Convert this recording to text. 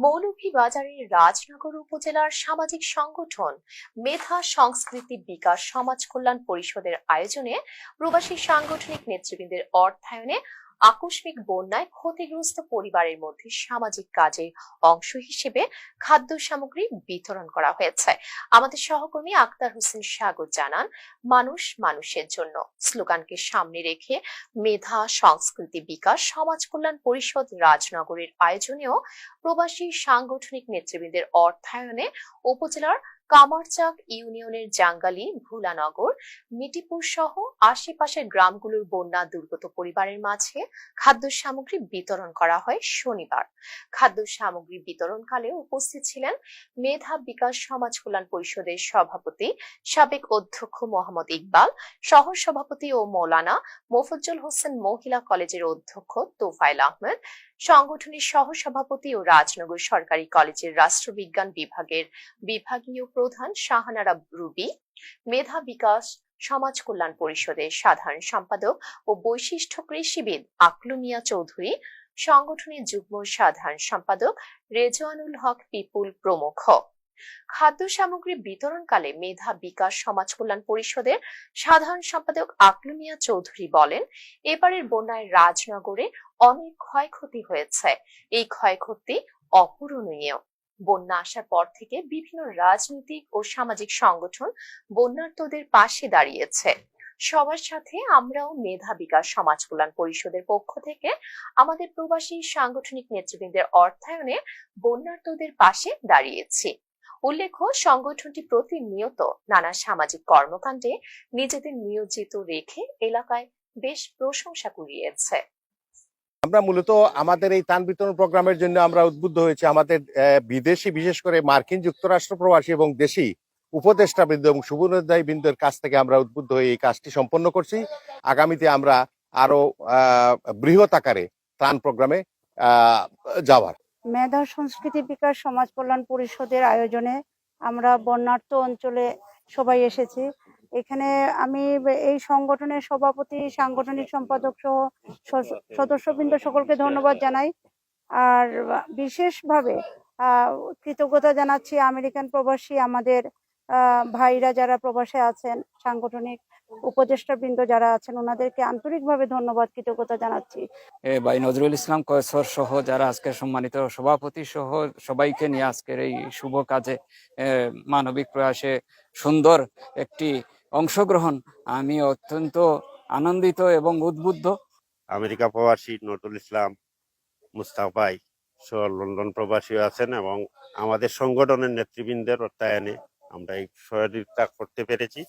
মৌলভীবাজারের রাজনগর উপজেলার সামাজিক সংগঠন মেধা সংস্কৃতি বিকাশ সমাজ কল্যাণ পরিষদের আয়োজনে প্রবাসী সাংগঠনিক নেতৃবৃন্দের অর্থায়নে আকস্মিক বন্যায় ক্ষতিগ্রস্ত পরিবারের মধ্যে সামাজিক কাজে অংশ হিসেবে খাদ্য সামগ্রী বিতরণ করা হয়েছে। আমাদের সহকর্মী আক্তার হোসেন সাগর জানান, মানুষ মানুষের জন্য। স্লোগানকে সামনে রেখে মেধা, সংস্কৃতি বিকাশ, সমাজ কল্যাণ পরিষদ, রাজনগরের আয়োজনেও প্রবাসী সাংগঠনিক নেতৃবৃন্দের অর্থায়নে উপজেলার কামারচাক ইউনিয়নের জাঙ্গালি, ভুলানগর মিটিপুর সহ আশেপাশের গ্রামগুলোর বন্যা দুর্গত পরিবারের মাঝে খাদ্য সামগ্রী বিতরণ করা হয় শনিবার। খাদ্য সামগ্রী বিতরণকালে উপস্থিত ছিলেন মেধা বিকাশ সমাজ কল্যাণ পরিষদের সভাপতি সাবেক অধ্যক্ষ মোহাম্মদ ইকবাল সহ সভাপতি ও মৌলানা মোফজ্জল হোসেন মহিলা কলেজের অধ্যক্ষ তোফাইল আহমেদ সংগঠনের সহসভাপতি ও রাজনগর সরকারি কলেজের রাষ্ট্রবিজ্ঞান বিভাগের বিভাগীয় প্রধান শাহানারা রুবি, মেধা বিকাশ, সমাজ কল্যাণ পরিষদের সাধারণ সম্পাদক ও বৈশিষ্ট্য কৃষিবিদ আকলুমিয়া চৌধুরী, সংগঠনের যুগ্ম সাধারণ সম্পাদক রেজওয়ানুল হক পিপুল প্রমুখ। খাদ্য সামগ্রী বিতরণকালে মেধা বিকাশ সমাজ কল্যাণ পরিষদের সাধারণ সম্পাদক আকলু মিয়া চৌধুরী বলেন, এবারের বন্যায় রাজনগরে অনেক ক্ষয়ক্ষতি হয়েছে। এই ক্ষয়ক্ষতি অপূরণীয়। বন্যা আসার পর থেকে বিভিন্ন রাজনৈতিক ও সামাজিক সংগঠন বন্যার্তদের পাশে দাঁড়িয়েছে। সবার সাথে আমরাও মেধা বিকাশ সমাজ কল্যাণ পরিষদের পক্ষ থেকে আমাদের প্রবাসী সাংগঠনিক নেতৃবৃন্দের অর্থায়নে বন্যার্তদের পাশে দাঁড়িয়েছি। উল্লেখ্য, সংগঠনটি প্রতিনিয়ত নানা সামাজিক কর্মকাণ্ডে নিজেদের নিয়োজিত রেখে এলাকায় বেশ প্রশংসা কুড়িয়েছে। আমরা মূলত আমাদের এই ত্রাণ বিতরণ প্রোগ্রামের জন্য আমরা উদ্বুদ্ধ হয়েছি। আমাদের বিদেশি, বিশেষ করে মার্কিন যুক্তরাষ্ট্র প্রবাসী এবং দেশি উপদেষ্টা বৃন্দ এবং শুভনোদয় বৃন্দের কাছ থেকে আমরা উদ্বুদ্ধ হয়ে এই কাজটি সম্পন্ন করছি। আগামীতে আমরা আরও বৃহৎ আকারে ত্রাণ প্রোগ্রামে যাওয়ার। মেধা সংস্কৃতি বিকাশ সমাজ কল্যাণ পরিষদের আয়োজনে আমরা বন্যার্ত অঞ্চলে সবাই এসেছি। এখানে আমি এই সংগঠনের সভাপতি, সাংগঠনিক সম্পাদক সহ সদস্যবৃন্দ সকলকে ধন্যবাদ জানাই। আর বিশেষভাবে কৃতজ্ঞতা জানাচ্ছি আমেরিকান প্রবাসী আমাদের ভাইরা যারা প্রবাসে আছেন, সাংগঠনিক উপদেষ্টাবৃন্দ যারা আছেন ওনাদেরকে আন্তরিকভাবে ধন্যবাদ কৃতজ্ঞতা জানাচ্ছি। এ ভাই নজরুল ইসলাম কয়েসর সহ যারা আজকে সম্মানিত সভাপতি সহ সবাইকে নিয়ে আজকের এই শুভ কাজে মানবিক প্রয়াসে সুন্দর একটি অংশগ্রহণ। আমি অত্যন্ত আনন্দিত এবং উদ্বুদ্ধ। আমেরিকা প্রবাসী নজরুল ইসলাম মুস্তাফাই সহ লন্ডন প্রবাসীও আছেন এবং আমাদের সংগঠনের নেতৃবৃন্দের অর্থায়নে আমরা এই সহযোগিতা করতে পেরেছি।